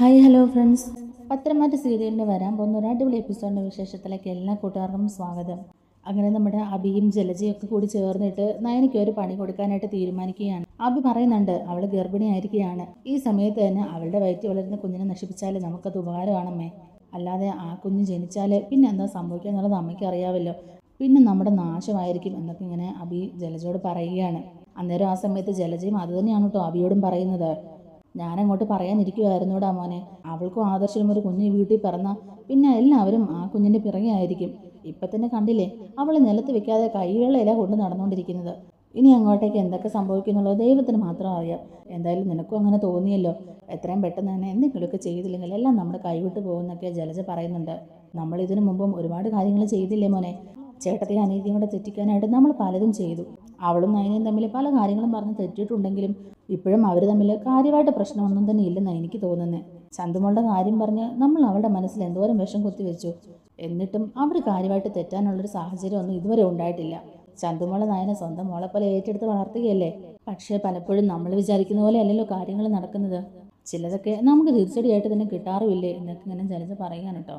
Hi hello friends. പത്രമാറ്റ സീരിയലിന് വരാൻ പോകുന്ന ഒരു അടിപൊളി എപ്പിസോഡിന്റെ വിശേഷത്തിലേക്ക് എല്ലാ കൂട്ടുകാർക്കും സ്വാഗതം. അങ്ങനെ നമ്മുടെ അബിയും ജലജയും ഒക്കെ കൂടി ചേർന്നിട്ട് നയനയ്ക്ക് ഒരു പണി കൊടുക്കാനായിട്ട് തീരുമാനിക്കുകയാണ്. അബി പറയുന്നുണ്ട് അവൾ ഗർഭിണിയായിരിക്കുകയാണ്. ഈ സമയത്ത് തന്നെ അവളുടെ വയറ്റിൽ വളരുന്ന കുഞ്ഞിനെ നശിപ്പിച്ചാൽ നമുക്കത് ഉപകാരമാണമ്മേ അല്ലാതെ ആ കുഞ്ഞ് ജനിച്ചാൽ പിന്നെ എന്താ സംഭവിക്കുക എന്നുള്ളത് അമ്മയ്ക്ക് അറിയാമല്ലോ പിന്നെ നമ്മുടെ നാശമായിരിക്കും എന്നൊക്കെ ഇങ്ങനെ അബി ജലജയോട് പറയുകയാണ്. അന്നേരം ആ സമയത്ത് ജലജയും അത് തന്നെയാണ് കേട്ടോ അബിയോടും പറയുന്നത്. ഞാനങ്ങോട്ട് പറയാനിരിക്കുമായിരുന്നൂടാ മോനെ. അവൾക്കും ആദർശനും ഒരു കുഞ്ഞ് വീട്ടിൽ പിറന്ന പിന്നെ എല്ലാവരും ആ കുഞ്ഞിന്റെ പിറകെ ആയിരിക്കും. ഇപ്പം തന്നെ കണ്ടില്ലേ അവൾ നിലത്ത് വെക്കാതെ കൈവെള്ളയില കൊണ്ട് നടന്നുകൊണ്ടിരിക്കുന്നത്. ഇനി അങ്ങോട്ടേക്ക് എന്തൊക്കെ സംഭവിക്കുന്നുള്ളത് ദൈവത്തിന് മാത്രം അറിയാം. എന്തായാലും നിനക്കും അങ്ങനെ തോന്നിയല്ലോ. എത്രയും പെട്ടെന്ന് തന്നെ എന്തെങ്കിലുമൊക്കെ ചെയ്തില്ലെങ്കിൽ എല്ലാം നമ്മുടെ കൈവിട്ട് പോകുന്നൊക്കെ ജലജ പറയുന്നുണ്ട്. നമ്മൾ ഇതിനു മുമ്പും ഒരുപാട് കാര്യങ്ങൾ ചെയ്തില്ലേ മോനെ? ചേട്ടത്തെ അനീതിയും കൂടെ തെറ്റിക്കാനായിട്ട് നമ്മൾ പലതും ചെയ്തു. അവളും നയനയും തമ്മിൽ പല കാര്യങ്ങളും പറഞ്ഞ് തെറ്റിയിട്ടുണ്ടെങ്കിലും ഇപ്പോഴും അവർ തമ്മിൽ കാര്യമായിട്ട് പ്രശ്നമൊന്നും തന്നെ ഇല്ലെന്നാണ് എനിക്ക് തോന്നുന്നത് ചന്തുമോളുടെ കാര്യം പറഞ്ഞ് നമ്മൾ അവളുടെ മനസ്സിൽ എന്തോരം വിഷം കുത്തിവെച്ചു എന്നിട്ടും അവർ കാര്യമായിട്ട് തെറ്റാനുള്ളൊരു സാഹചര്യമൊന്നും ഇതുവരെ ഉണ്ടായിട്ടില്ല. ചന്തുമോളെ നായനെ സ്വന്തം മോളെ പോലെ ഏറ്റെടുത്ത് വളർത്തുകയല്ലേ? പക്ഷേ പലപ്പോഴും നമ്മൾ വിചാരിക്കുന്ന പോലെ അല്ലല്ലോ കാര്യങ്ങൾ നടക്കുന്നത്. ചിലതൊക്കെ നമുക്ക് തിരിച്ചടിയായിട്ട് തന്നെ കിട്ടാറുമില്ലേ? എന്നൊക്കെ ഇങ്ങനെ ചിലത് പറയുകയാണ് കേട്ടോ.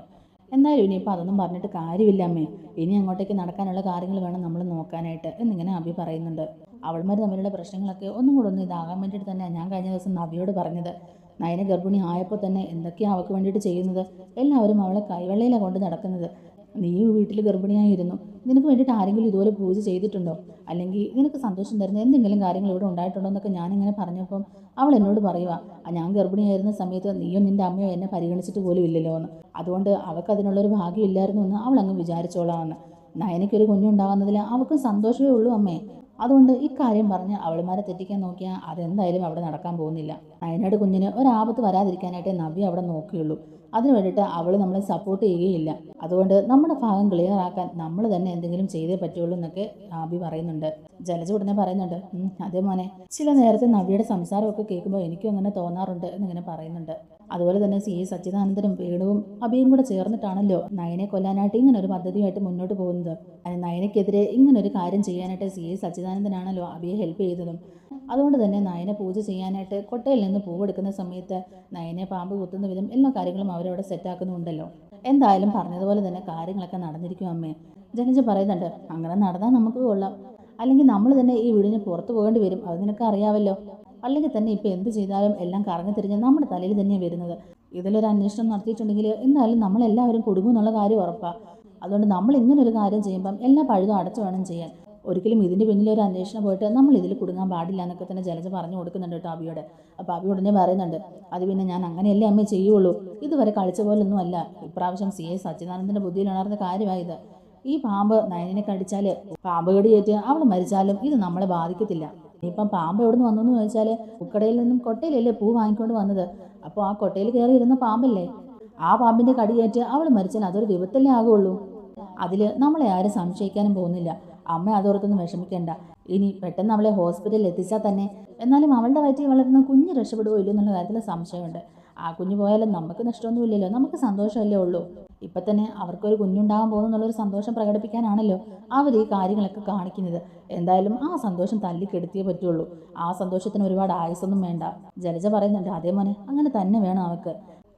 എന്തായാലും ഇനിയിപ്പോൾ അതൊന്നും പറഞ്ഞിട്ട് കാര്യമില്ല അമ്മേ. ഇനി അങ്ങോട്ടേക്ക് നടക്കാനുള്ള കാര്യങ്ങൾ വേണം നമ്മൾ നോക്കാനായിട്ട് എന്നിങ്ങനെ അഭി പറയുന്നുണ്ട്. അവൾമാർ തമ്മിലുള്ള പ്രശ്നങ്ങളൊക്കെ ഒന്നും കൂടെ ഒന്ന് ഇതാകാൻ വേണ്ടിയിട്ട് തന്നെയാണ് ഞാൻ കഴിഞ്ഞ ദിവസം നവിയോട് പറഞ്ഞത്. നയന ഗർഭിണി ആയപ്പോൾ തന്നെ എന്തൊക്കെയാണ് അവൾക്ക് വേണ്ടിയിട്ട് ചെയ്യുന്നത്? എല്ലാവരും അവളെ കൈവെള്ളയിലാണ് കൊണ്ട് നടക്കുന്നത്. നീ വീട്ടിൽ ഗർഭിണിയായിരുന്നു. നിനക്ക് വേണ്ടിയിട്ട് ആരെങ്കിലും ഇതുപോലെ പൂജ ചെയ്തിട്ടുണ്ടോ? അല്ലെങ്കിൽ നിനക്ക് സന്തോഷം തരുന്ന എന്തെങ്കിലും കാര്യങ്ങൾ ഇവിടെ ഉണ്ടായിട്ടുണ്ടോ എന്നൊക്കെ ഞാനിങ്ങനെ പറഞ്ഞപ്പം അവൾ എന്നോട് പറയുക "ആ, ഞാൻ ഗർഭിണിയായിരുന്ന സമയത്ത് നീയോ നിന്റെ അമ്മയോ എന്നെ പരിഗണിച്ചിട്ട് പോലും ഇല്ലല്ലോ എന്ന്. അതുകൊണ്ട് അവൾക്ക് അതിനുള്ളൊരു ഭാഗ്യം ഇല്ലായിരുന്നു എന്ന് അവൾ അങ്ങ് വിചാരിച്ചോളാമെന്ന്. നയനയ്ക്കൊരു കുഞ്ഞുണ്ടാകുന്നതിൽ അവൾക്കും സന്തോഷമേ ഉള്ളൂ അമ്മേ. അതുകൊണ്ട് ഇക്കാര്യം പറഞ്ഞ് അവളുമാരെ തെറ്റിക്കാൻ നോക്കിയാൽ അതെന്തായാലും അവിടെ നടക്കാൻ പോകുന്നില്ല. നയനയുടെ കുഞ്ഞിന് ഒരാപത്ത് വരാതിരിക്കാനായിട്ട് നവ്യ അവിടെ നോക്കുകയുള്ളൂ. അതിനു വേണ്ടിയിട്ട് അവൾ നമ്മളെ സപ്പോർട്ട് ചെയ്യുകയില്ല. അതുകൊണ്ട് നമ്മുടെ ഭാഗം ക്ലിയർ ആക്കാൻ നമ്മൾ തന്നെ എന്തെങ്കിലും ചെയ്തേ പറ്റുള്ളൂ എന്നൊക്കെ ആബി പറയുന്നുണ്ട്. ജലജ ഉടനെ പറയുന്നുണ്ട് അതേ മോനെ. ചില നേരത്തെ നവ്യയുടെ സംസാരമൊക്കെ കേൾക്കുമ്പോൾ എനിക്കും അങ്ങനെ തോന്നാറുണ്ട് എന്നിങ്ങനെ പറയുന്നുണ്ട്. അതുപോലെ തന്നെ സി എ സച്ചിദാനന്ദനും വേണുവും അബിയും കൂടെ ചേർന്നിട്ടാണല്ലോ നയനെ കൊല്ലാനായിട്ട് ഇങ്ങനെ ഒരു പദ്ധതിയായിട്ട് മുന്നോട്ട് പോകുന്നത്. നയനയ്ക്കെതിരെ ഇങ്ങനെ ഒരു കാര്യം ചെയ്യാനായിട്ട് സി എ സച്ചിദാനന്ദനാണല്ലോ അബിയെ ഹെൽപ്പ് ചെയ്തതും. അതുകൊണ്ട് തന്നെ നയനെ പൂജ ചെയ്യാനായിട്ട് കൊട്ടയിൽ നിന്ന് പൂവെടുക്കുന്ന സമയത്ത് നയനെ പാമ്പ് കുത്തുന്ന വിധം എല്ലാ കാര്യങ്ങളും അവരവിടെ സെറ്റാക്കുന്നുണ്ടല്ലോ എന്തായാലും പറഞ്ഞതുപോലെ തന്നെ കാര്യങ്ങളൊക്കെ നടന്നിരിക്കും അമ്മേ. ജനജ പറയുന്നുണ്ട് അങ്ങനെ നടന്നാൽ നമുക്ക് കൊള്ളാം. അല്ലെങ്കിൽ നമ്മൾ തന്നെ ഈ വീടിന് പുറത്തു പോകേണ്ടി വരും അത് നിനക്ക് അറിയാമല്ലോ അല്ലെങ്കിൽ തന്നെ ഇപ്പോൾ എന്ത് ചെയ്താലും എല്ലാം കറങ്ങി തിരിഞ്ഞ് നമ്മുടെ തലയിൽ തന്നെയാണ് വരുന്നത്. ഇതിലൊരു അന്വേഷണം നടത്തിയിട്ടുണ്ടെങ്കിൽ എന്തായാലും നമ്മളെല്ലാവരും കൊടുക്കും എന്നുള്ള കാര്യം ഉറപ്പാണ് അതുകൊണ്ട് നമ്മൾ ഇങ്ങനൊരു കാര്യം ചെയ്യുമ്പം എല്ലാ പഴുതും അടച്ചു വേണം ചെയ്യാൻ. ഒരിക്കലും ഇതിന്റെ പിന്നിൽ ഒരു അന്വേഷണം പോയിട്ട് നമ്മൾ ഇതിൽ കുടുങ്ങാൻ പാടില്ല എന്നൊക്കെ തന്നെ ജലജ പറഞ്ഞു കൊടുക്കുന്നുണ്ട് കേട്ടോ അബിയോട്. അപ്പോൾ അബി ഉടനെ പറയുന്നുണ്ട് അത് പിന്നെ ഞാൻ അങ്ങനെയല്ലേ അമ്മ ചെയ്യുള്ളൂ. ഇതുവരെ കളിച്ച പോലൊന്നും അല്ല. ഇപ്രാവശ്യം സി എ സച്ചിദാനന്ദന്റെ ബുദ്ധിയിൽ ഉണർന്ന കാര്യമായത് ഈ പാമ്പ് നയനിനെ കടിച്ചാൽ പാമ്പ് കടിയേറ്റ് അവൾ മരിച്ചാലും ഇത് നമ്മളെ ബാധിക്കത്തില്ല. ഇനിയിപ്പം പാമ്പ് എവിടെ നിന്ന് വന്നു എന്ന് ചോദിച്ചാൽ ഉക്കടയിൽ നിന്നും കൊട്ടയിലല്ലേ പൂ വാങ്ങിക്കൊണ്ട് വന്നത്? അപ്പോൾ ആ കൊട്ടയിൽ കയറി ഇരുന്ന പാമ്പല്ലേ? ആ പാമ്പിന്റെ കടിയേറ്റ് അവൾ മരിച്ചാൽ അതൊരു വിപത്തല്ലേ ആകുള്ളൂ? അതിൽ നമ്മളെ ആരും സംശയിക്കാനും പോകുന്നില്ല. അമ്മ അതോർത്തൊന്നും വിഷമിക്കേണ്ട. ഇനി പെട്ടെന്ന് അവളെ ഹോസ്പിറ്റലിൽ എത്തിച്ചാൽ തന്നെ. എന്നാലും അവളുടെ വയറ്റിൽ വളരുന്ന കുഞ്ഞ് രക്ഷപ്പെടുവോ ഇല്ലയോ എന്നുള്ള കാര്യത്തിൽ സംശയമുണ്ട്. ആ കുഞ്ഞ് പോയാലും നമുക്ക് നഷ്ടമൊന്നുമില്ലല്ലോ നമുക്ക് സന്തോഷമല്ലേ ഉള്ളൂ. ഇപ്പം തന്നെ അവർക്കൊരു കുഞ്ഞുണ്ടാകാൻ പോകുന്നുള്ളൊരു സന്തോഷം പ്രകടിപ്പിക്കാനാണല്ലോ അവർ ഈ കാര്യങ്ങളൊക്കെ കാണിക്കുന്നത്. എന്തായാലും ആ സന്തോഷം തല്ലിക്കെടുത്തിയേ പറ്റുള്ളൂ. ആ സന്തോഷത്തിന് ഒരുപാട് ആയുസൊന്നും വേണ്ട. ജലജ പറയുന്നുണ്ട് അതേ മോനെ അങ്ങനെ തന്നെ വേണം അവൾക്ക്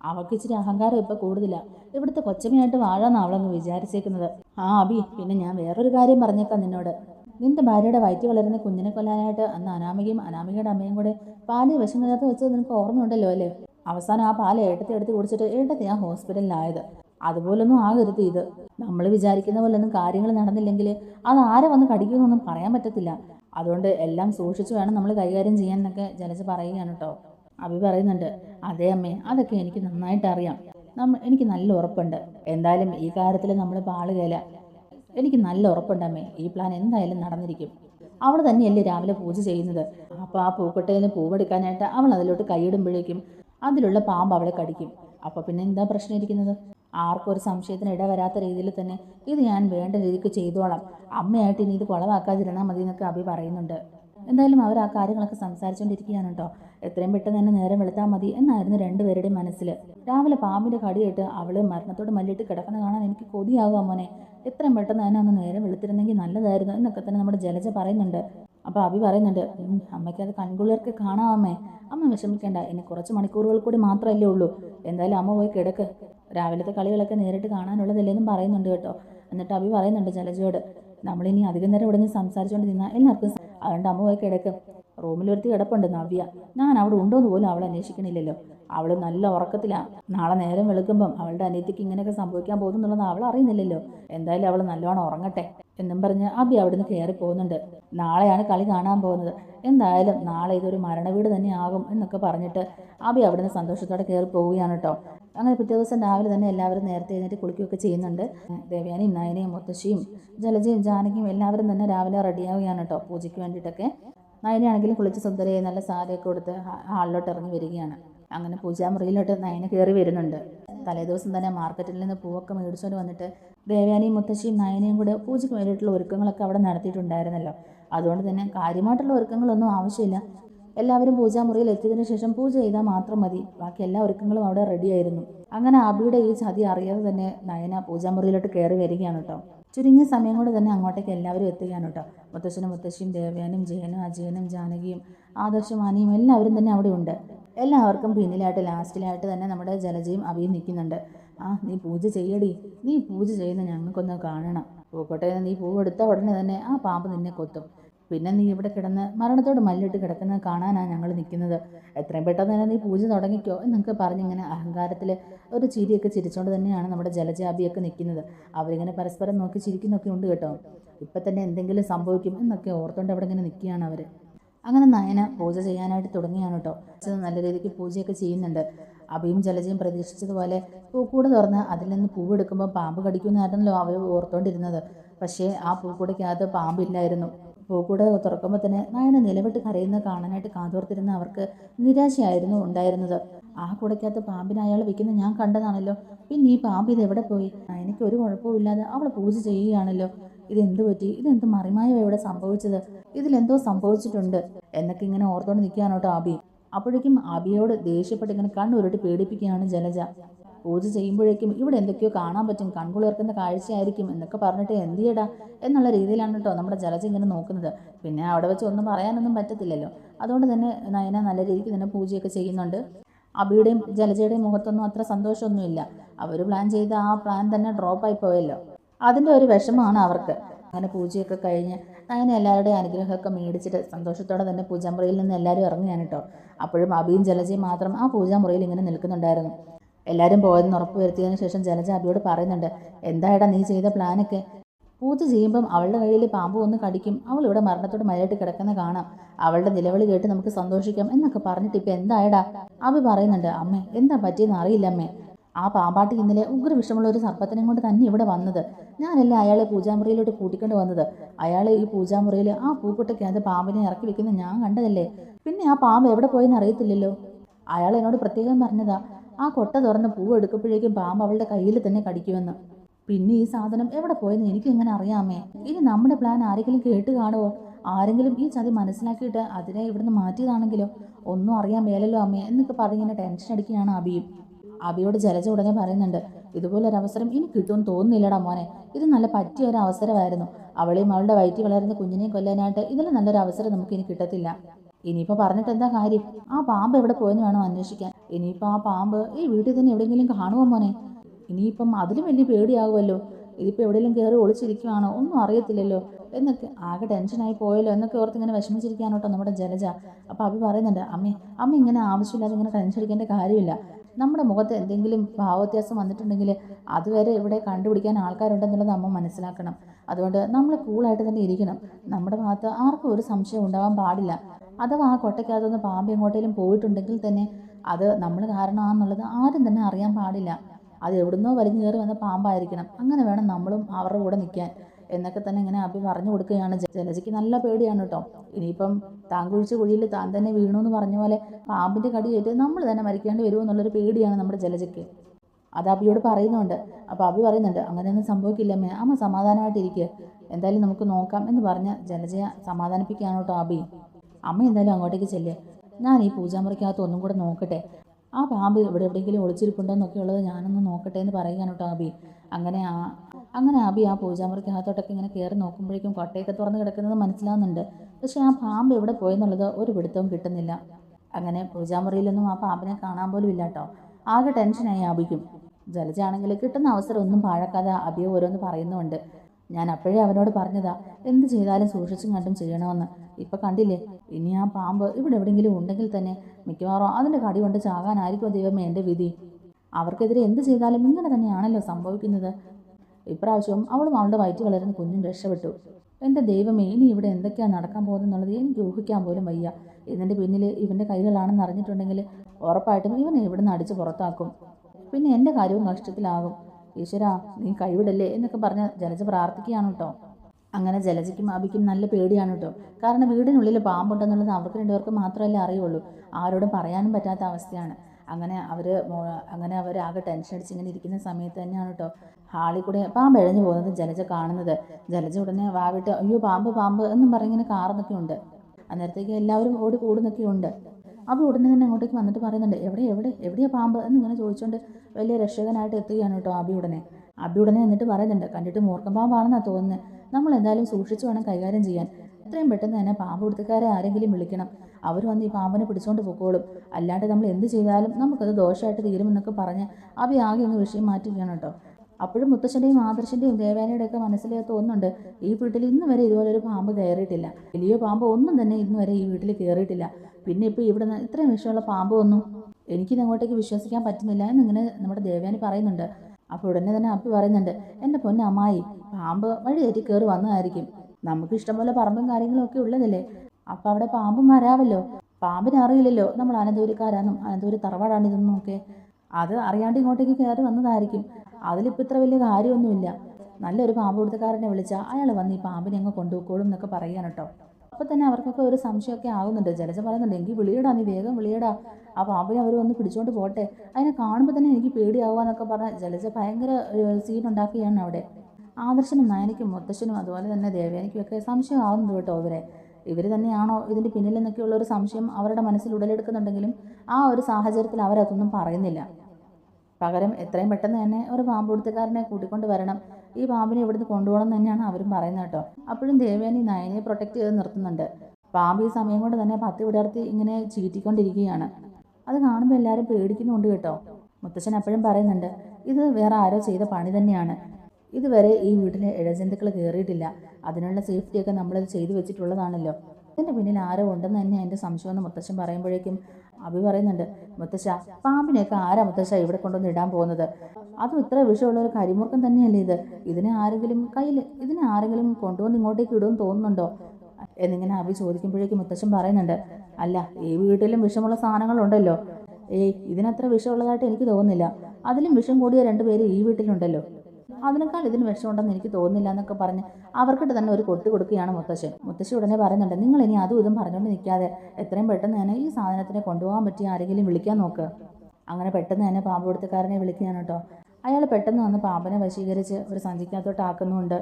അവൾക്ക് ഇച്ചിരി അഹങ്കാരം ഇപ്പം കൂടുതലാണ് ഇവിടുത്തെ കൊച്ചമ്മയായിട്ട് വാഴാന്ന് അവളങ്ങ് വിചാരിച്ചേക്കുന്നത്. ആ അബി പിന്നെ ഞാൻ വേറൊരു കാര്യം പറഞ്ഞേക്കാം നിന്നോട്. നിന്റെ ഭാര്യയുടെ വയറ്റി വളരുന്ന കുഞ്ഞിനെ കൊല്ലാനായിട്ട് അന്ന് അനാമികയും അനാമികയുടെ അമ്മയും കൂടെ പാൽ വിഷമില്ലാത്ത വെച്ചത് നിനക്ക് ഓർമ്മയുണ്ടല്ലോ അല്ലേ? അവസാനം ആ പാൽ ഏട്ടത്തെ എടുത്ത് കുടിച്ചിട്ട് ഏട്ടത്തെ ആ ഹോസ്പിറ്റലിലായത്. അതുപോലൊന്നും ആകരുത് ഇത്. നമ്മൾ വിചാരിക്കുന്ന പോലൊന്നും കാര്യങ്ങൾ നടന്നില്ലെങ്കിൽ അത് ആരെ വന്ന് കടിക്കുമെന്നൊന്നും പറയാൻ പറ്റത്തില്ല. അതുകൊണ്ട് എല്ലാം സൂക്ഷിച്ചു വേണം നമ്മൾ കൈകാര്യം ചെയ്യാൻ എന്നൊക്കെ ജലജ പറയുകയാണ് കേട്ടോ. അഭി പറയുന്നുണ്ട് അതേ അമ്മേ അതൊക്കെ എനിക്ക് നന്നായിട്ട് അറിയാം. നമ്മ എനിക്ക് നല്ല ഉറപ്പുണ്ട്. എന്തായാലും ഈ കാര്യത്തിൽ നമ്മൾ പാളുകയില്ല എനിക്ക് നല്ല ഉറപ്പുണ്ട് അമ്മേ. ഈ പ്ലാൻ എന്തായാലും നടന്നിരിക്കും. അവൾ തന്നെയല്ലേ രാവിലെ പൂജ ചെയ്യുന്നത്. അപ്പോൾ ആ പൂക്കട്ടയിൽ നിന്ന് പൂവെടുക്കാനായിട്ട് അവൾ അതിലോട്ട് കൈയിടുമ്പോഴേക്കും അതിലുള്ള പാമ്പ് അവളെ കടിക്കും. അപ്പോൾ പിന്നെ എന്താ പ്രശ്നം ഇരിക്കുന്നത്? ആർക്കും ഒരു സംശയത്തിന് ഇട വരാത്ത രീതിയിൽ തന്നെ ഇത് ഞാൻ വേണ്ട രീതിക്ക് ചെയ്തോളാം. അമ്മയായിട്ട് ഇനി ഇത് കുളവാക്കാതിരുന്നാൽ മതി എന്നൊക്കെ അഭി പറയുന്നുണ്ട്. എന്തായാലും അവർ ആ കാര്യങ്ങളൊക്കെ സംസാരിച്ചുകൊണ്ടിരിക്കുകയാണ് കേട്ടോ എത്രയും പെട്ടെന്ന് തന്നെ നേരം വെളുത്താൽ മതി എന്നായിരുന്നു രണ്ടുപേരുടെയും മനസ്സിൽ രാവിലെ പാമ്പിന്റെ കടിയിട്ട് അവൾ മരണത്തോട് മല്ലിട്ട് കിടക്കുന്ന കാണാൻ എനിക്ക് കൊതിയാകുക മോനെ. എത്രയും പെട്ടെന്ന് തന്നെ ഒന്ന് നേരം വെളുത്തിരുന്നെങ്കിൽ നല്ലതായിരുന്നു എന്നൊക്കെ തന്നെ നമ്മുടെ ജലജ പറയുന്നുണ്ട്. അപ്പോൾ അഭി പറയുന്നുണ്ട് "ഉം, അമ്മയ്ക്ക് അത് കൺകുളിർക്ക് കാണാമേ അമ്മ വിഷമിക്കേണ്ട ഇനി കുറച്ച് മണിക്കൂറുകൾ കൂടി മാത്രമല്ലേ ഉള്ളൂ. എന്തായാലും അമ്മ പോയി കിടക്ക്. രാവിലത്തെ കളികളൊക്കെ നേരിട്ട് കാണാനുള്ളതല്ലേന്നും പറയുന്നുണ്ട് കേട്ടോ. എന്നിട്ട് അഭി പറയുന്നുണ്ട് ജലജയോട് നമ്മളിനി അധികം നേരം ഇവിടെ നിന്ന് സംസാരിച്ചുകൊണ്ട് നിന്നാൽ എല്ലാവർക്കും അതുകൊണ്ട് അമ്മ പോയി കിടക്ക്. റൂമിലൊരുത്തി കിടപ്പുണ്ട് നവ്യ. ഞാൻ അവിടെ ഉണ്ടോന്ന് പോലും അവളെ അന്വേഷിക്കണില്ലല്ലോ. അവൾ നല്ല ഉറക്കത്തിലാണ് നാളെ നേരം വെളുക്കുമ്പം അവളുടെ അനിയത്തിക്ക് ഇങ്ങനെയൊക്കെ സംഭവിക്കാൻ പോകുന്നുള്ളത് അവൾ അറിയുന്നില്ലല്ലോ. എന്തായാലും അവൾ നല്ലോണം ഉറങ്ങട്ടെ എന്നും പറഞ്ഞ് അബി അവിടുന്ന് കയറി പോകുന്നുണ്ട്. നാളെയാണ് കളി കാണാൻ പോകുന്നത്. എന്തായാലും നാളെ ഇതൊരു മരണവീട് തന്നെ ആകും എന്നൊക്കെ പറഞ്ഞിട്ട് അബി അവിടുന്ന് സന്തോഷത്തോടെ കയറി പോവുകയാണ് കേട്ടോ. അങ്ങനെ പിറ്റേ ദിവസം രാവിലെ തന്നെ എല്ലാവരും നേരത്തെ എഴുന്നേറ്റ് കുളിക്കുകയൊക്കെ ചെയ്യുന്നുണ്ട്. ദേവയാനിയും നായനയും മുത്തശ്ശിയും ജലജയും ജാനകിയും എല്ലാവരും തന്നെ രാവിലെ റെഡിയാവുകയാണ് കേട്ടോ പൂജയ്ക്ക് വേണ്ടിയിട്ടൊക്കെ. നയനയാണെങ്കിലും കുളിച്ച് സുന്ദരയെ നല്ല സാരിയൊക്കെ കൊടുത്ത് ഹാളിലോട്ട് ഇറങ്ങി വരികയാണ്. അങ്ങനെ പൂജാമുറിയിലോട്ട് നയന കയറി വരുന്നുണ്ട്. തലേദിവസം തന്നെ മാർക്കറ്റിൽ നിന്ന് പൂവൊക്കെ മേടിച്ചുകൊണ്ട് വന്നിട്ട് ദേവയാനിയും മുത്തശ്ശിയും നയനയും കൂടെ പൂജയ്ക്ക് വേണ്ടിയിട്ടുള്ള ഒരുക്കങ്ങളൊക്കെ അവിടെ നടത്തിയിട്ടുണ്ടായിരുന്നല്ലോ. അതുകൊണ്ട് തന്നെ കാര്യമായിട്ടുള്ള ഒരുക്കങ്ങളൊന്നും ആവശ്യമില്ല. എല്ലാവരും പൂജാമുറിയിൽ എത്തിയതിനു ശേഷം പൂജ ചെയ്താൽ മാത്രം മതി. ബാക്കി എല്ലാ ഒരുക്കങ്ങളും അവിടെ റെഡിയായിരുന്നു അങ്ങനെ അബിയുടെ ഈ ചതി അറിയാതെ തന്നെ നയന പൂജാമുറിയിലോട്ട് കയറി വരികയാണ് കേട്ടോ. ചുരുങ്ങിയ സമയം കൊണ്ട് തന്നെ അങ്ങോട്ടേക്ക് എല്ലാവരും എത്തുകയാണ് കേട്ടോ. മുത്തശ്ശനും മുത്തശ്ശിയും ദേവയാനും ജയനും അജയനും ജാനകിയും ആദർശമാനിയും എല്ലാവരും തന്നെ അവിടെ ഉണ്ട്. എല്ലാവർക്കും പിന്നിലായിട്ട് ലാസ്റ്റിലായിട്ട് തന്നെ നമ്മുടെ ജലജയും അവിയും നിൽക്കുന്നുണ്ട്. ആ നീ പൂജ ചെയ്യടി. നീ പൂജ ചെയ്യുന്ന ഞങ്ങൾക്കൊന്ന് കാണണം. പൂക്കോട്ടയിൽ നീ പൂവെടുത്ത ഉടനെ തന്നെ ആ പാമ്പ് നിന്നെ കൊത്തും. പിന്നെ നീ ഇവിടെ കിടന്ന് മരണത്തോട് മല്ലിട്ട് കിടക്കുന്നത് കാണാനാണ് ഞങ്ങൾ നിൽക്കുന്നത്. എത്രയും പെട്ടെന്ന് തന്നെ നീ പൂജ തുടങ്ങിക്കോ എന്നൊക്കെ പറഞ്ഞിങ്ങനെ അഹങ്കാരത്തിൽ ഒരു ചിരിയൊക്കെ ചിരിച്ചുകൊണ്ട് തന്നെയാണ് നമ്മുടെ ജലജാബിയൊക്കെ നിൽക്കുന്നത്. അവരിങ്ങനെ പരസ്പരം നോക്കി ചിരിക്കുന്നൊക്കെ ഉണ്ട് കേട്ടോ. ഇപ്പം തന്നെ എന്തെങ്കിലും സംഭവിക്കും എന്നൊക്കെ ഓർത്തുകൊണ്ട് അവിടെ ഇങ്ങനെ നിൽക്കുകയാണ് അവർ അങ്ങനെ നയന പൂജ ചെയ്യാനായിട്ട് തുടങ്ങിയാണ് കേട്ടോ. നല്ല രീതിക്ക് പൂജയൊക്കെ ചെയ്യുന്നുണ്ട്. അഭിയും ജലജയും പ്രതീക്ഷിച്ചതുപോലെ പൂക്കൂട് തുറന്ന് അതിൽ നിന്ന് പൂവെടുക്കുമ്പോൾ പാമ്പ് കടിക്കുമെന്നായിരുന്നല്ലോ അവർ ഓർത്തുകൊണ്ടിരുന്നത് പക്ഷേ ആ പൂക്കൂടയ്ക്കകത്ത് പാമ്പില്ലായിരുന്നു. പൂക്കൂട് തുറക്കുമ്പോൾ തന്നെ നയന നിലവിട്ട് കരയുന്ന കാണാനായിട്ട് കാതോർത്തിരുന്ന അവർക്ക് നിരാശയായിരുന്നു ഉണ്ടായിരുന്നത്. ആ കൂടയ്ക്കകത്ത് പാമ്പിനെ അയാൾ വെക്കുന്ന ഞാൻ കണ്ടതാണല്ലോ. പിന്നെ ഈ പാമ്പ് ഇത് എവിടെ പോയി? എനിക്ക് ഒരു കുഴപ്പമില്ലാതെ അവൾ പൂജ ചെയ്യുകയാണല്ലോ. ഇതെന്ത് പറ്റി? ഇതെന്ത് മറിമായോ ഇവിടെ സംഭവിച്ചത്? ഇതിലെന്തോ സംഭവിച്ചിട്ടുണ്ട്. എന്നൊക്കെ ഇങ്ങനെ ഓർത്തോണ്ട് നിൽക്കുകയാണ് കേട്ടോ ആബി. അപ്പോഴേക്കും ആബിയോട് ദേഷ്യപ്പെട്ട് ഇങ്ങനെ കണ്ണുരുട്ടി പേടിപ്പിക്കുകയാണ് ജലജ. പൂജ ചെയ്യുമ്പോഴേക്കും ഇവിടെ എന്തൊക്കെയോ കാണാൻ പറ്റും കൺകുളിർക്കുന്ന കാഴ്ചയായിരിക്കും എന്നൊക്കെ പറഞ്ഞിട്ട് എന്ത് ചെയ്യടാ? എന്നുള്ള രീതിയിലാണ് കേട്ടോ നമ്മുടെ ജലജ ഇങ്ങനെ നോക്കുന്നത്. പിന്നെ അവിടെ വെച്ച് ഒന്നും പറയാനൊന്നും പറ്റത്തില്ലല്ലോ. അതുകൊണ്ട് തന്നെ നയന നല്ല രീതിക്ക് തന്നെ പൂജയൊക്കെ ചെയ്യുന്നുണ്ട്. അബിയുടെയും ജലജയുടെയും മുഖത്തൊന്നും അത്ര സന്തോഷമൊന്നുമില്ല. അവർ പ്ലാൻ ചെയ്ത ആ പ്ലാൻ തന്നെ ഡ്രോപ്പായി പോയല്ലോ. അതിന്റെ ഒരു വിഷമമാണ് അവർക്ക്. അങ്ങനെ പൂജയൊക്കെ കഴിഞ്ഞ് അങ്ങനെ എല്ലാവരുടെയും അനുഗ്രഹമൊക്കെ മേടിച്ചിട്ട് സന്തോഷത്തോടെ തന്നെ പൂജാമുറിയിൽ നിന്ന് എല്ലാവരും ഇറങ്ങിയാണ് കേട്ടോ അപ്പോഴും അബിയും ജലജയും മാത്രം ആ പൂജാമുറിയിൽ ഇങ്ങനെ നിൽക്കുന്നുണ്ടായിരുന്നു. എല്ലാവരും പോയതെന്ന് ഉറപ്പ് വരുത്തിയതിനു ശേഷം ജലജ അബിയോട് പറയുന്നുണ്ട് എന്തായടാ നീ ചെയ്ത പ്ലാനൊക്കെ പൂജ ചെയ്യുമ്പം അവളുടെ കയ്യിൽ പാമ്പ് ഒന്ന് കടിക്കും. അവൾ ഇവിടെ മരണത്തോട് മരയിട്ട് കിടക്കുന്ന കാണാം. അവളുടെ നിലവിളി കേട്ട് നമുക്ക് സന്തോഷിക്കാം എന്നൊക്കെ പറഞ്ഞിട്ട് ഇപ്പം എന്തായടാ? അബി പറയുന്നുണ്ട് അമ്മേ എന്താ പറ്റിയെന്ന് അറിയില്ല അമ്മേ. ആ പാമ്പാട്ടി ഇന്നലെ ഉഗ്ര വിഷമുള്ള ഒരു സർപ്പത്തിനെ കൊണ്ട് തന്നെ ഇവിടെ വന്നത്. ഞാനല്ല അയാളെ പൂജാമുറിയിലോട്ട് കൂട്ടിക്കൊണ്ട് വന്നത്. അയാൾ ഈ പൂജാമുറിയിൽ ആ പൂക്കുട്ടയ്ക്കകത്ത് പാമ്പിനെ ഇറക്കി വെക്കുന്നത് ഞാൻ കണ്ടതല്ലേ? പിന്നെ ആ പാമ്പ് എവിടെ പോയെന്ന് അറിയത്തില്ലല്ലോ? അയാൾ എന്നോട് പ്രത്യേകം പറഞ്ഞതാ ആ കൊട്ട തുറന്ന് പൂവ് എടുക്കുമ്പോഴേക്കും പാമ്പ് അവളുടെ കയ്യിൽ തന്നെ കടിക്കുമെന്ന്. പിന്നെ ഈ സാധനം എവിടെ പോയെന്ന് എനിക്ക് എങ്ങനെ അറിയാമേ? ഇനി നമ്മുടെ പ്ലാൻ ആരെങ്കിലും കേട്ട് കാണുമോ ആരെങ്കിലും ഈ ചതി മനസ്സിലാക്കിയിട്ട് അതിനെ ഇവിടുന്ന് മാറ്റിയതാണെങ്കിലോ? ഒന്നും അറിയാൻ മേലല്ലോ അമ്മേ എന്നൊക്കെ പറഞ്ഞിങ്ങനെ ടെൻഷൻ അടിക്കുകയാണ് അബിയും അബിയോട് ജലജ ഉടനെ പറയുന്നുണ്ട് ഇതുപോലൊരു അവസരം ഇനി കിട്ടുമെന്ന് തോന്നുന്നില്ലടാ മോനെ. ഇത് നല്ല പറ്റിയ ഒരു അവസരമായിരുന്നു. അവളെയും അവളുടെ വയറ്റി വളരുന്ന കുഞ്ഞിനെയും കൊല്ലാനായിട്ട് ഇതിൽ നല്ലൊരു അവസരം നമുക്ക് ഇനി കിട്ടത്തില്ല. ഇനിയിപ്പോൾ പറഞ്ഞിട്ട് എന്താ കാര്യം? ആ പാമ്പ് എവിടെ പോയെന്ന് വേണം അന്വേഷിക്കാൻ. ഇനിയിപ്പോൾ ആ പാമ്പ് ഈ വീട്ടിൽ തന്നെ എവിടെയെങ്കിലും കാണുമോ മോനെ? ഇനിയിപ്പം അതിലും വലിയ പേടിയാകുമല്ലോ ഇതിപ്പോൾ എവിടെയെങ്കിലും കയറി ഒളിച്ചിരിക്കുവാണോ? ഒന്നും അറിയത്തില്ലല്ലോ. എന്നൊക്കെ ആകെ ടെൻഷനായി പോയല്ലോ. എന്നൊക്കെ ഓർത്ത് ഇങ്ങനെ വിഷമിച്ചിരിക്കാനോട്ടോ നമ്മുടെ ജലജ. അപ്പോൾ അഭി പറയുന്നുണ്ട് അമ്മേ അമ്മ ഇങ്ങനെ ആവശ്യമില്ലാതെ ഇങ്ങനെ ടെൻഷൻ അടിക്കേണ്ട കാര്യമില്ല. നമ്മുടെ മുഖത്ത് എന്തെങ്കിലും ഭാവവ്യത്യാസം വന്നിട്ടുണ്ടെങ്കിൽ അതുവരെ ഇവിടെ കണ്ടുപിടിക്കാൻ ആൾക്കാരുണ്ടെന്നുള്ളത് അമ്മ മനസ്സിലാക്കണം. അതുകൊണ്ട് നമ്മൾ കൂളായിട്ട് തന്നെ ഇരിക്കണം. നമ്മുടെ ഭാഗത്ത് ആർക്കും ഒരു സംശയം ഉണ്ടാവാൻ പാടില്ല. അഥവാ ആ കൊട്ടയ്ക്കകത്തുനിന്ന് പാമ്പ് എങ്ങോട്ടേലും പോയിട്ടുണ്ടെങ്കിൽ തന്നെ അത് നമ്മൾ കാരണമാണെന്നുള്ളത് ആരും തന്നെ അറിയാൻ പാടില്ല. അത് എവിടുന്നോ വലിഞ്ഞു കയറി വന്ന പാമ്പായിരിക്കണം. അങ്ങനെ വേണം നമ്മളും അവരുടെ കൂടെ നിൽക്കാൻ എന്നൊക്കെ തന്നെ ഇങ്ങനെ അഭി പറഞ്ഞു കൊടുക്കുകയാണ് ജലജയ്ക്ക് നല്ല പേടിയാണ് കേട്ടോ. ഇനിയിപ്പം താൻ കുഴിച്ച കുഴിയിൽ താൻ തന്നെ വീണു എന്ന് പറഞ്ഞ പോലെ പാമ്പിന്റെ കടിയേറ്റ് നമ്മൾ തന്നെ മരിക്കേണ്ടി വരുമോ എന്നുള്ളൊരു പേടിയാണ് നമ്മുടെ ജലജയ്ക്ക്. അത് അബിയോട് പറയുന്നുണ്ട്. അപ്പോൾ അബി പറയുന്നുണ്ട് അങ്ങനെയൊന്നും സംഭവിക്കില്ലമ്മേ. അമ്മ സമാധാനമായിട്ടിരിക്കുക എന്തായാലും നമുക്ക് നോക്കാം എന്ന് പറഞ്ഞ് ജലജയെ സമാധാനിപ്പിക്കുകയാണ് കേട്ടോ അബി അമ്മ എന്തായാലും അങ്ങോട്ടേക്ക് ചെല്ലുക ഞാൻ ഈ പൂജാമുറിക്കകത്ത് ഒന്നും കൂടെ നോക്കട്ടെ. ആ പാമ്പ് ഇവിടെ എവിടെയെങ്കിലും ഒളിച്ചിരിപ്പുണ്ടോ എന്നൊക്കെ ഉള്ളത് ഞാനൊന്ന് നോക്കട്ടെ എന്ന് പറയുകയാണ് കേട്ടോ ആബി. അങ്ങനെ ആ അങ്ങനെ ആബി ആ പൂജാമുറിക്കകത്തോട്ടൊക്കെ ഇങ്ങനെ കയറി നോക്കുമ്പോഴേക്കും കൊട്ടയൊക്കെ തുറന്ന് കിടക്കുന്നത് മനസ്സിലാവുന്നുണ്ട്. പക്ഷേ ആ പാമ്പ് എവിടെ പോയെന്നുള്ളത് ഒരു പിടുത്തവും കിട്ടുന്നില്ല. അങ്ങനെ പൂജാമുറിയിലൊന്നും ആ പാമ്പിനെ കാണാൻ പോലും ഇല്ല കേട്ടോ ആകെ ടെൻഷനായി ആബിക്കും. ജലജാണെങ്കിൽ കിട്ടുന്ന അവസരം ഒന്നും പാഴക്കാതെ അബിയെ ഓരോന്ന് പറയുന്നുണ്ട് ഞാൻ അപ്പോഴേ അവനോട് പറഞ്ഞതാ എന്ത് ചെയ്താലും സൂക്ഷിച്ചും കണ്ടും ചെയ്യണമെന്ന്. ഇപ്പം കണ്ടില്ലേ? ഇനി ആ പാമ്പ് ഇവിടെ എവിടെയെങ്കിലും ഉണ്ടെങ്കിൽ തന്നെ മിക്കവാറും അതിന്റെ കടി കൊണ്ട് ചാകാനായിരിക്കും ദൈവമേ എന്റെ വിധി. അവർക്കെതിരെ എന്ത് ചെയ്താലും ഇങ്ങനെ തന്നെയാണല്ലോ സംഭവിക്കുന്നത്. ഇപ്രാവശ്യം അവളും അവളുടെ വയറ്റ് വളരുന്ന കുഞ്ഞും രക്ഷപ്പെട്ടു. എന്റെ ദൈവമേ ഇനി ഇവിടെ എന്തൊക്കെയാണ് നടക്കാൻ പോകുന്നുള്ളത് എനിക്ക് ഊഹിക്കാൻ പോലും വയ്യ. ഇതിന്റെ പിന്നിൽ ഇവന്റെ കൈകളാണെന്ന് അറിഞ്ഞിട്ടുണ്ടെങ്കിൽ ഉറപ്പായിട്ടും ഇവനെ ഇവിടുന്ന് അടിച്ച് പുറത്താക്കും. പിന്നെ എന്റെ കാര്യവും കഷ്ടത്തിലാകും ഈശ്വര നീ കൈവിടല്ലേ എന്നൊക്കെ പറഞ്ഞ് ജലജ പ്രാർത്ഥിക്കുകയാണ് കേട്ടോ. അങ്ങനെ ജലജയ്ക്കും അബിക്കും നല്ല പേടിയാണ് കേട്ടോ കാരണം വീടിനുള്ളിൽ പാമ്പുണ്ടെന്നുള്ളത് അവർക്ക് രണ്ടുപേർക്ക് മാത്രമല്ലേ അറിയുള്ളൂ. ആരോടും പറയാനും പറ്റാത്ത അവസ്ഥയാണ്. അങ്ങനെ അവർ അങ്ങനെ അവർ ആകെ ടെൻഷൻ അടിച്ച് ഇങ്ങനെ ഇരിക്കുന്ന സമയത്ത് തന്നെയാണ് കേട്ടോ ഹാളിൽ കൂടെ പാമ്പ് എഴഞ്ഞു പോകുന്നത് ജലജ കാണുന്നത്. ജലജ ഉടനെ വാവിട്ട് അയ്യോ പാമ്പ് പാമ്പ് എന്നും പറഞ്ഞിങ്ങനെ കാറുന്നൊക്കെ ഉണ്ട് അന്നേരത്തേക്ക് എല്ലാവരും ഓടി കൂടുന്നൊക്കെ ഉണ്ട് അപ്പോൾ ഉടനെ തന്നെ അങ്ങോട്ടേക്ക് വന്നിട്ട് പറയുന്നുണ്ട് എവിടെ എവിടെ എവിടെയാണ് പാമ്പ്? എന്നിങ്ങനെ ചോദിച്ചുകൊണ്ട് വലിയ രക്ഷകനായിട്ട് എത്തുകയാണ് കേട്ടോ അബി ഉടനെ. അബി ഉടനെ എന്നിട്ട് പറയുന്നുണ്ട് കണ്ടിട്ട് മൂർക്കം പാമ്പാണെന്നാണ് തോന്നുന്നത് നമ്മൾ എന്തായാലും സൂക്ഷിച്ചു വേണം കൈകാര്യം ചെയ്യാൻ. എത്രയും പെട്ടെന്ന് തന്നെ പാമ്പ് പിടുത്തക്കാരെ ആരെങ്കിലും വിളിക്കണം. അവർ വന്ന് ഈ പാമ്പിനെ പിടിച്ചുകൊണ്ട് പൊക്കോളും. അല്ലാണ്ട് നമ്മൾ എന്ത് ചെയ്താലും നമുക്കത് ദോഷമായിട്ട് തീരുമെന്നൊക്കെ പറഞ്ഞ് അവി ആകെ ഒന്ന് വിഷയം മാറ്റിക്കണം കേട്ടോ. അപ്പോഴും മുത്തശ്ശന്റെയും ആദർശന്റെയും ഒക്കെ മനസ്സിൽ തോന്നുന്നുണ്ട് ഈ വീട്ടിൽ ഇന്ന് വരെ ഇതുപോലൊരു പാമ്പ് കയറിയിട്ടില്ല. വലിയ പാമ്പ് ഒന്നും തന്നെ ഇന്ന് വരെ ഈ വീട്ടിൽ കയറിയിട്ടില്ല. പിന്നെ ഇപ്പോൾ ഇവിടെ ഇത്രയും വിഷയമുള്ള പാമ്പ് വന്നു. എനിക്കിത് അങ്ങോട്ടേക്ക് വിശ്വസിക്കാൻ പറ്റുന്നില്ല എന്നിങ്ങനെ നമ്മുടെ ദേവയാനി പറയുന്നുണ്ട്. അപ്പോൾ ഉടനെ തന്നെ അപ്പി പറയുന്നുണ്ട് എന്റെ പൊന്നെ അമ്മായി പാമ്പ് വഴി തെറ്റി കയറി വന്നതായിരിക്കും. നമുക്ക് ഇഷ്ടംപോലെ പറമ്പും കാര്യങ്ങളും ഒക്കെ ഉള്ളതല്ലേ? അപ്പം അവിടെ പാമ്പും വരാമല്ലോ പാമ്പിനെ അറിയില്ലല്ലോ. നമ്മൾ അനന്തപുരിക്കാരാന്നും അനന്തപുരി തറവാടാണിതെന്നും ഒക്കെ. അത് അറിയാണ്ട് ഇങ്ങോട്ടേക്ക് കയറി വന്നതായിരിക്കും. അതിലിപ്പോൾ ഇത്ര വലിയ കാര്യമൊന്നുമില്ല. നല്ലൊരു പാമ്പ് കൊടുത്തക്കാരനെ വിളിച്ചാൽ അയാൾ വന്ന് ഈ പാമ്പിനെ അങ്ങ് കൊണ്ടുപോയിക്കോളും എന്നൊക്കെ പറയാൻ കേട്ടോ. അപ്പോൾ തന്നെ അവർക്കൊക്കെ ഒരു സംശയമൊക്കെ ആകുന്നുണ്ട് ജലജ പറയുന്നുണ്ട് എനിക്ക് വിളിയടാ നീ വേഗം വിളിയടാ. ആ പാമ്പിനെ അവർ വന്ന് പിടിച്ചുകൊണ്ട് പോട്ടെ. അതിനെ കാണുമ്പോൾ തന്നെ എനിക്ക് പേടിയാവുക പറഞ്ഞ ജലജ ഭയങ്കര സീൻ ഉണ്ടാക്കുകയാണ് അവിടെ. ആദർശനും നയനയ്ക്കും മുത്തശ്ശനും അതുപോലെ തന്നെ ദേവേനയ്ക്കുമൊക്കെ സംശയമാവുന്നുണ്ട് കേട്ടോ ഇവരെ. ഇവർ തന്നെയാണോ ഇതിന്റെ പിന്നിൽ നിന്നൊക്കെയുള്ള ഒരു സംശയം അവരുടെ മനസ്സിൽ ഉടലെടുക്കുന്നുണ്ടെങ്കിലും ആ ഒരു സാഹചര്യത്തിൽ അവരതൊന്നും പറയുന്നില്ല. പകരം എത്രയും പെട്ടെന്ന് തന്നെ ഒരു പാമ്പുടുത്തുകാരനെ കൂട്ടിക്കൊണ്ട് വരണം. ഈ പാമ്പിനെ ഇവിടുന്ന് കൊണ്ടുപോകണം എന്ന് തന്നെയാണ് അവരും പറയുന്നത് കേട്ടോ. അപ്പോഴും ദേവയാനി നയനെ പ്രൊട്ടക്ട് ചെയ്ത് നിർത്തുന്നുണ്ട്. പാമ്പ് ഈ സമയം കൊണ്ട് തന്നെ പത്ത് വിടർത്തി ഇങ്ങനെ ചീറ്റിക്കൊണ്ടിരിക്കുകയാണ്. അത് കാണുമ്പോൾ എല്ലാവരും പേടിക്കുന്നുണ്ട് കേട്ടോ. മുത്തച്ഛൻ എപ്പോഴും പറയുന്നുണ്ട് ഇത് വേറെ ആരോ ചെയ്ത പണി തന്നെയാണ്. ഇതുവരെ ഈ വീട്ടിലെ ഇഴജന്തുക്കൾ കയറിയിട്ടില്ല അതിനുള്ള സേഫ്റ്റിയൊക്കെ നമ്മളത് ചെയ്തു വെച്ചിട്ടുള്ളതാണല്ലോ. ഇതിന്റെ പിന്നിൽ ആരോ ഉണ്ടെന്ന് തന്നെ എന്റെ സംശയമെന്ന് മുത്തച്ഛൻ പറയുമ്പോഴേക്കും അഭി പറയുന്നുണ്ട് മുത്തശ്ശ പാമ്പിനെയൊക്കെ ആരാ മുത്തശ്ശ ഇവിടെ കൊണ്ടുവന്ന് ഇടാൻ പോകുന്നത്? അതും ഇത്ര വിഷമുള്ള ഒരു കരിമുറുക്കം തന്നെയല്ലേ ഇത്? ഇതിനെ ആരെങ്കിലും കയ്യിൽ ഇതിനെ ആരെങ്കിലും കൊണ്ടുവന്ന് ഇങ്ങോട്ടേക്ക് ഇടുമെന്ന് തോന്നുന്നുണ്ടോ? എന്നിങ്ങനെ അഭി ചോദിക്കുമ്പോഴേക്കും മുത്തശ്ശൻ പറയുന്നുണ്ട് അല്ല ഈ വീട്ടിലും വിഷമുള്ള സാധനങ്ങളുണ്ടല്ലോ. ഏയ് ഇതിനത്ര വിഷമുള്ളതായിട്ട് എനിക്ക് തോന്നുന്നില്ല. അതിലും വിഷം കൂടിയ രണ്ടുപേര് ഈ വീട്ടിലുണ്ടല്ലോ. അതിനേക്കാൾ ഇതിന് വിഷമുണ്ടെന്ന് എനിക്ക് തോന്നുന്നില്ല എന്നൊക്കെ പറഞ്ഞ് അവർക്കിട്ട് തന്നെ ഒരു കൊട്ടി കൊടുക്കുകയാണ് മുത്തശ്ശൻ. മുത്തശ്ശി ഉടനെ പറയുന്നുണ്ട് നിങ്ങൾ ഇനി അതും ഇതും പറഞ്ഞുകൊണ്ട് നിൽക്കാതെ എത്രയും പെട്ടെന്ന് തന്നെ ഈ സാധനത്തിനെ കൊണ്ടുപോകാൻ പറ്റിയ ആരെങ്കിലും വിളിക്കാൻ നോക്ക്. അങ്ങനെ പെട്ടെന്ന് തന്നെ പാമ്പ് കൊടുത്തക്കാരനെ വിളിക്കുകയാണ് കേട്ടോ. അയാൾ പെട്ടെന്ന് വന്ന് പാമ്പിനെ വശീകരിച്ച് ഒരു സഞ്ചിക്കകത്തോട്ട് ആക്കുന്നുണ്ട്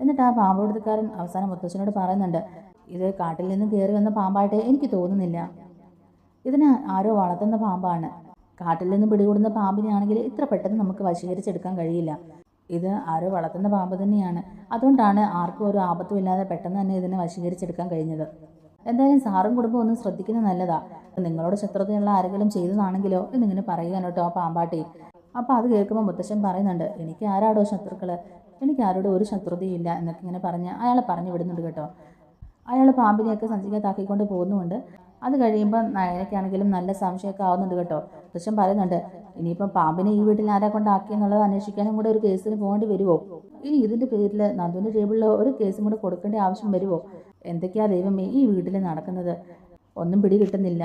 എന്നിട്ട് ആ പാമ്പ് കൊടുത്തക്കാരൻ അവസാനം മുത്തശ്ശനോട് പറയുന്നുണ്ട് ഇത് കാട്ടിൽ നിന്ന് കയറി വന്ന പാമ്പായിട്ട് എനിക്ക് തോന്നുന്നില്ല. ഇതിന് ആരോ വളർത്തുന്ന പാമ്പാണ്. കാട്ടിൽ നിന്ന് പിടികൂടുന്ന പാമ്പിനെയാണെങ്കിൽ ഇത്ര പെട്ടെന്ന് നമുക്ക് വശീകരിച്ചെടുക്കാൻ കഴിയില്ല. ഇത് ആരോ വളർത്തുന്ന പാമ്പ് തന്നെയാണ്. അതുകൊണ്ടാണ് ആർക്കും ഒരു ആപത്തുമില്ലാതെ പെട്ടെന്ന് തന്നെ ഇതിനെ വശീകരിച്ചെടുക്കാൻ കഴിഞ്ഞത്. എന്തായാലും സാറും കുടുംബം ഒന്നും ശ്രദ്ധിക്കുന്നത് നല്ലതാ. നിങ്ങളോട് ശത്രുതയുള്ള ആരെങ്കിലും ചെയ്തതാണെങ്കിലോ എന്നിങ്ങനെ പറയുകയാണ് കേട്ടോ ആ പാമ്പാട്ടി. അപ്പോൾ അത് കേൾക്കുമ്പോൾ മുത്തശ്ശൻ പറയുന്നുണ്ട് എനിക്ക് ആരാടോ ശത്രുക്കൾ എനിക്ക് ആരോടും ഒരു ശത്രുതയില്ല എന്നൊക്കെ ഇങ്ങനെ പറഞ്ഞ് അയാളെ പറഞ്ഞു വിടുന്നുണ്ട് കേട്ടോ. അയാൾ പാമ്പിനെയൊക്കെ സഞ്ചിക്കകത്താക്കിക്കൊണ്ട് പോകുന്നുമുണ്ട്. അത് കഴിയുമ്പോൾ നയനയ്ക്കാണെങ്കിലും നല്ല സംശയമൊക്കെ ആവുന്നുണ്ട് കേട്ടോ. കൃഷ്ണൻ പറയുന്നുണ്ട് ഇനിയിപ്പം പാമ്പിനെ ഈ വീട്ടിൽ ആരെ കൊണ്ടാക്കിയെന്നുള്ളത് അന്വേഷിക്കാനും കൂടെ ഒരു കേസിന് പോകേണ്ടി വരുമോ ഇനി ഇതിന്റെ പേരിൽ നന്ദുവിന്റെ ടേബിളിൽ ഒരു കേസും കൂടെ കൊടുക്കേണ്ട ആവശ്യം വരുമോ എന്തൊക്കെയാ ദൈവമേ ഈ വീട്ടിൽ നടക്കുന്നത്? ഒന്നും പിടി കിട്ടുന്നില്ല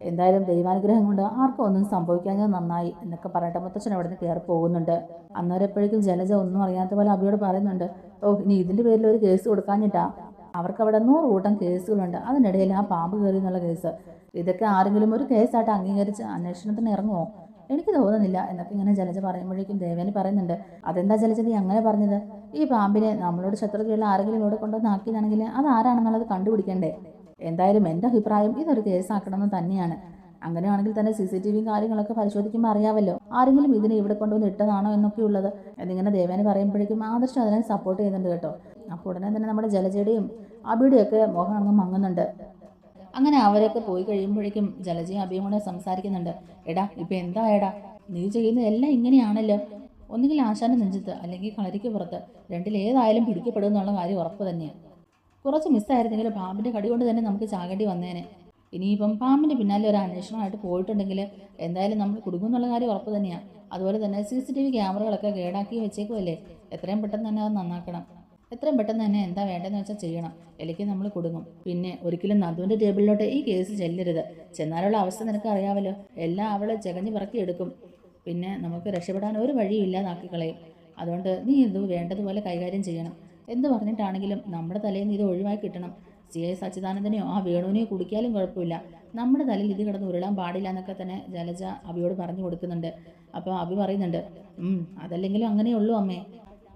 എന്തായാലും ദൈവാനുഗ്രഹം കൊണ്ട് ആർക്കും ഒന്നും സംഭവിക്കാഞ്ഞത് നന്നായി എന്നൊക്കെ പറഞ്ഞിട്ട് മുത്തച്ഛൻ അവിടെ നിന്ന് കയറി പോകുന്നുണ്ട്. അന്നേരപ്പോഴേക്കും ജലജ ഒന്നും അറിയാത്ത പോലെ അബിയോട് പറയുന്നുണ്ട് ഓ ഇനി ഇതിന്റെ പേരിൽ ഒരു കേസ് കൊടുക്കാഞ്ഞിട്ടാ? അവർക്ക് അവിടെ നൂറ് കൂട്ടം കേസുകളുണ്ട്. അതിനിടയിൽ ആ പാമ്പ് കയറി എന്നുള്ള കേസ്. ഇതൊക്കെ ആരെങ്കിലും ഒരു കേസായിട്ട് അംഗീകരിച്ച് അന്വേഷണത്തിന് ഇറങ്ങുമോ എനിക്ക് തോന്നുന്നില്ല. എന്നൊക്കെ ഇങ്ങനെ ജലജ പറയുമ്പോഴേക്കും ദേവേനി പറയുന്നുണ്ട്. അതെന്താ ജലജ നീ അങ്ങനെ പറഞ്ഞത്? ഈ പാമ്പിനെ നമ്മളോട് ശത്രുതയുള്ള ആരെങ്കിലും ഇവിടെ കൊണ്ടുവന്ന് ആക്കിയതാണെങ്കിൽ അത് ആരാണെന്നുള്ളത് കണ്ടുപിടിക്കണ്ടേ? എന്തായാലും എന്റെ അഭിപ്രായം ഇതൊരു കേസാക്കണമെന്ന് തന്നെയാണ്. അങ്ങനെയാണെങ്കിൽ തന്നെ സി സി ടി വിയും കാര്യങ്ങളൊക്കെ പരിശോധിക്കുമ്പോൾ അറിയാമല്ലോ ആരെങ്കിലും ഇതിനെ ഇവിടെ കൊണ്ടുവന്ന് ഇട്ടതാണോ എന്നൊക്കെ ഉള്ളത് എന്നിങ്ങനെ ദേവേനെ പറയുമ്പോഴേക്കും ആദർശം അതിനെ സപ്പോർട്ട് ചെയ്യുന്നുണ്ട് കേട്ടോ. അപ്പോൾ ഉടനെ തന്നെ നമ്മുടെ ജലജയുടെയും അബിയുടെയൊക്കെ മുഖം അങ്ങ് മങ്ങുന്നുണ്ട്. അങ്ങനെ അവരൊക്കെ പോയി കഴിയുമ്പോഴേക്കും ജലജയും അഭിയും കൂടെ സംസാരിക്കുന്നുണ്ട്. എടാ ഇപ്പം എന്താ എടാ? നീ ചെയ്യുന്നതെല്ലാം ഇങ്ങനെയാണല്ലോ. ഒന്നുകിൽ ആശാന്റെ നെഞ്ചത്ത് അല്ലെങ്കിൽ കളരിക്ക് പുറത്ത്. രണ്ടിലേതായാലും പിടിക്കപ്പെടും എന്നുള്ള കാര്യം ഉറപ്പ് തന്നെയാണ് കുറച്ച് മിസ്സായിരുന്നെങ്കിൽ പാമ്പിന്റെ കടി കൊണ്ട് തന്നെ നമുക്ക് ചാകേണ്ടി വന്നേനെ. ഇനിയിപ്പം പാമ്പിന്റെ പിന്നാലെ ഒരു അന്വേഷണമായിട്ട് പോയിട്ടുണ്ടെങ്കിൽ എന്തായാലും നമ്മൾ കുടുങ്ങും എന്നുള്ള കാര്യം ഉറപ്പ് തന്നെയാണ് അതുപോലെ തന്നെ സി സി ടി വി ക്യാമറകളൊക്കെ കേടാക്കി വെച്ചേക്കുമല്ലേ എത്രയും പെട്ടെന്ന് തന്നെ അത് നന്നാക്കണം. എത്രയും പെട്ടെന്ന് തന്നെ എന്താ വേണ്ടതെന്ന് വെച്ചാൽ ചെയ്യണം. ഇലയ്ക്ക് നമ്മൾ കൊടുക്കും പിന്നെ ഒരിക്കലും നന്ദുവിന്റെ ടേബിളിലോട്ട് ഈ കേസ് ചെല്ലരുത്. ചെന്നാലുള്ള അവസ്ഥ നിനക്ക് അറിയാമല്ലോ എല്ലാം അവളെ ചകഞ്ഞ് പറക്കിയെടുക്കും പിന്നെ നമുക്ക് രക്ഷപ്പെടാൻ ഒരു വഴിയും ഇല്ലാതാക്കി കളയും. അതുകൊണ്ട് നീ ഇത് വേണ്ടതുപോലെ കൈകാര്യം ചെയ്യണം. എന്ത് പറഞ്ഞിട്ടാണെങ്കിലും നമ്മുടെ തലയിൽ നിന്ന് ഇത് ഒഴിവായി കിട്ടണം. സി എ സച്ചിദാനന്ദനെയോ ആ വേണുവിനെയോ കുടിക്കാലും കുഴപ്പമില്ല. നമ്മുടെ തലയിൽ ഇത് കിടന്ന് ഉരുളാൻ പാടില്ല എന്നൊക്കെ തന്നെ ജലജ അബിയോട് പറഞ്ഞു കൊടുക്കുന്നുണ്ട്. അപ്പോൾ അബി പറയുന്നുണ്ട് "ഉം, അതല്ലെങ്കിലും അങ്ങനെയുള്ളൂ അമ്മേ.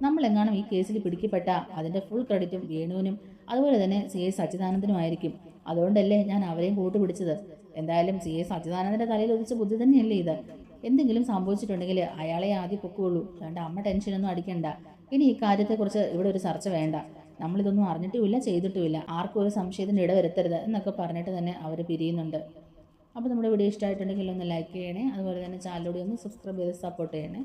നമ്മളെങ്ങാനും ഈ കേസിൽ പിടിക്കപ്പെട്ട അതിന്റെ ഫുൾ ക്രെഡിറ്റും വേണുവിനും അതുപോലെ തന്നെ സി എസ് സച്ചിദാനന്ദനും ആയിരിക്കും അതുകൊണ്ടല്ലേ ഞാൻ അവരെയും കൂട്ടുപിടിച്ചത് എന്തായാലും സി എസ് സച്ചിദാനന്ദന്റെ തലയിൽ ഉദിച്ച ബുദ്ധി തന്നെയല്ലേ ഇത്? എന്തെങ്കിലും സംഭവിച്ചിട്ടുണ്ടെങ്കിൽ അയാളെ ആദ്യം പൊക്കുകയുള്ളൂ അല്ലാണ്ട് അമ്മ ടെൻഷനൊന്നും അടിക്കണ്ട. ഇനി ഈ കാര്യത്തെക്കുറിച്ച് ഇവിടെ ഒരു ചർച്ച വേണ്ട. നമ്മളിതൊന്നും അറിഞ്ഞിട്ടുമില്ല ചെയ്തിട്ടുമില്ല. ആർക്കും ഒരു സംശയത്തിന് ഇടവരുത്തരുത് എന്നൊക്കെ പറഞ്ഞിട്ട് തന്നെ അവർ പിരിയുന്നുണ്ട്. അപ്പോൾ നമ്മുടെ വീഡിയോ ഇഷ്ടമായിട്ടുണ്ടെങ്കിൽ ഒന്ന് ലൈക്ക് ചെയ്യണേ. അതുപോലെ തന്നെ ചാനലോടി ഒന്ന് സബ്സ്ക്രൈബ് ചെയ്ത് സപ്പോർട്ട് ചെയ്യണേ.